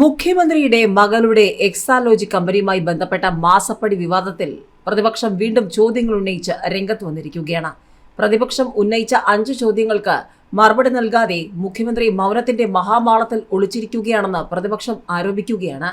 മുഖ്യമന്ത്രിയുടെ മകളുടെ എക്സാലോജി കമ്പനിയുമായി ബന്ധപ്പെട്ട മാസപ്പടി വിവാദത്തിൽ പ്രതിപക്ഷം വീണ്ടും ചോദ്യങ്ങൾ ഉന്നയിച്ച് രംഗത്ത് വന്നിരിക്കുകയാണ്. പ്രതിപക്ഷം ഉന്നയിച്ച അഞ്ച് ചോദ്യങ്ങൾക്ക് മറുപടി നൽകാതെ മുഖ്യമന്ത്രി മൗനത്തിന്റെ മഹാമാളത്തിൽ ഒളിച്ചിരിക്കുകയാണെന്ന് പ്രതിപക്ഷം ആരോപിക്കുകയാണ്.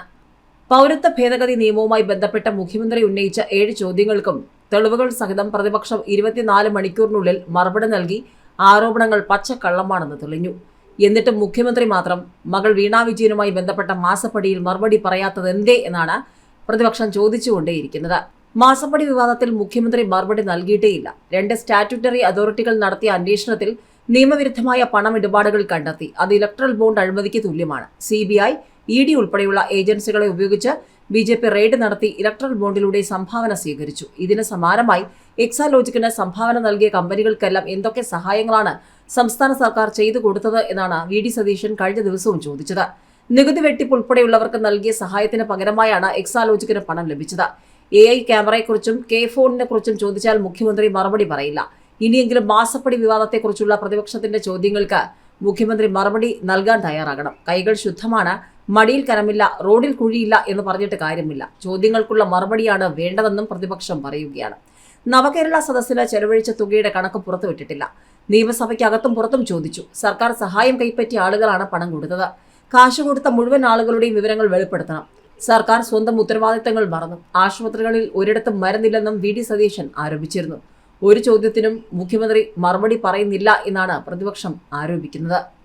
പൗരത്വ ഭേദഗതി നിയമവുമായി ബന്ധപ്പെട്ട മുഖ്യമന്ത്രി ഉന്നയിച്ച ഏഴ് ചോദ്യങ്ങൾക്കും തെളിവുകൾ സഹിതം പ്രതിപക്ഷം ഇരുപത്തിനാല് മണിക്കൂറിനുള്ളിൽ മറുപടി നൽകി. ആരോപണങ്ങൾ പച്ചക്കള്ളമാണെന്ന് തെളിഞ്ഞു. എന്നിട്ടും മുഖ്യമന്ത്രി മാത്രം മകൾ വീണാ വിജയനുമായി ബന്ധപ്പെട്ട മാസപ്പടിയിൽ മറുപടി പറയാത്തത് എന്തേ എന്നാണ് പ്രതിപക്ഷം ചോദിച്ചുകൊണ്ടേയിരിക്കുന്നത്. മാസപ്പടി വിവാദത്തിൽ മുഖ്യമന്ത്രി മറുപടി നൽകിയിട്ടേയില്ല. രണ്ട് സ്റ്റാറ്റ്യൂട്ടറി അതോറിറ്റികൾ നടത്തിയ അന്വേഷണത്തിൽ നിയമവിരുദ്ധമായ പണമിടപാടുകൾ കണ്ടെത്തി. അത് ഇലക്ട്രൽ ബോണ്ട് അഴിമതിക്ക് തുല്യമാണ്. C B I E D ഉൾപ്പെടെയുള്ള ഏജൻസികളെ ഉപയോഗിച്ച് ബി ജെ പി റെയ്ഡ് നടത്തി ഇലക്ട്രൽ ബോണ്ടിലൂടെ സംഭാവന സ്വീകരിച്ചു. ഇതിന് സമാനമായി എക്സാലോജിക്കിന് സംഭാവന നൽകിയ കമ്പനികൾക്കെല്ലാം എന്തൊക്കെ സഹായങ്ങളാണ് സംസ്ഥാന സർക്കാർ ചെയ്തു കൊടുത്തത് എന്നാണ് വി ഡി സതീശൻ കഴിഞ്ഞ ദിവസവും ചോദിച്ചത്. നികുതി വെട്ടിപ്പ് ഉൾപ്പെടെയുള്ളവർക്ക് നൽകിയ സഹായത്തിന് പകരമായാണ് എക്സാലോജിക്കിന് പണം ലഭിച്ചത്. എ ഐ ക്യാമറയെക്കുറിച്ചും കെ ഫോണിനെ കുറിച്ചും ചോദിച്ചാൽ മുഖ്യമന്ത്രി മറുപടി പറയില്ല. ഇനിയെങ്കിലും മാസപ്പടി വിവാദത്തെക്കുറിച്ചുള്ള പ്രതിപക്ഷത്തിന്റെ ചോദ്യങ്ങൾക്ക് മുഖ്യമന്ത്രി മറുപടി നൽകാൻ തയ്യാറാകണം. കൈകൾ ശുദ്ധമാണ് മടിയിൽ കനമില്ല റോഡിൽ കുഴിയില്ല എന്ന് പറഞ്ഞിട്ട് കാര്യമില്ല. ചോദ്യങ്ങൾക്കുള്ള മറുപടിയാണ് വേണ്ടതെന്നും പ്രതിപക്ഷം പറയുകയാണ്. നവകേരള സദസ്സിന് ചെലവഴിച്ച തുകയുടെ കണക്ക് പുറത്തുവിട്ടിട്ടില്ല. നിയമസഭയ്ക്കകത്തും പുറത്തും ചോദിച്ചു. സർക്കാർ സഹായം കൈപ്പറ്റിയ ആളുകളാണ് പണം കൊടുത്തത്. കാശ് കൊടുത്ത മുഴുവൻ ആളുകളുടെയും വിവരങ്ങൾ വെളിപ്പെടുത്തണം. സർക്കാർ സ്വന്തം ഉത്തരവാദിത്തങ്ങൾ മറന്നു. ആശുപത്രികളിൽ ഒരിടത്തും മരുന്നില്ലെന്നും വി. ഡി. സതീശൻ ആരോപിച്ചിരുന്നു. ഒരു ചോദ്യത്തിനും മുഖ്യമന്ത്രി മറുപടി പറയുന്നില്ല എന്നാണ് പ്രതിപക്ഷം ആരോപിക്കുന്നത്.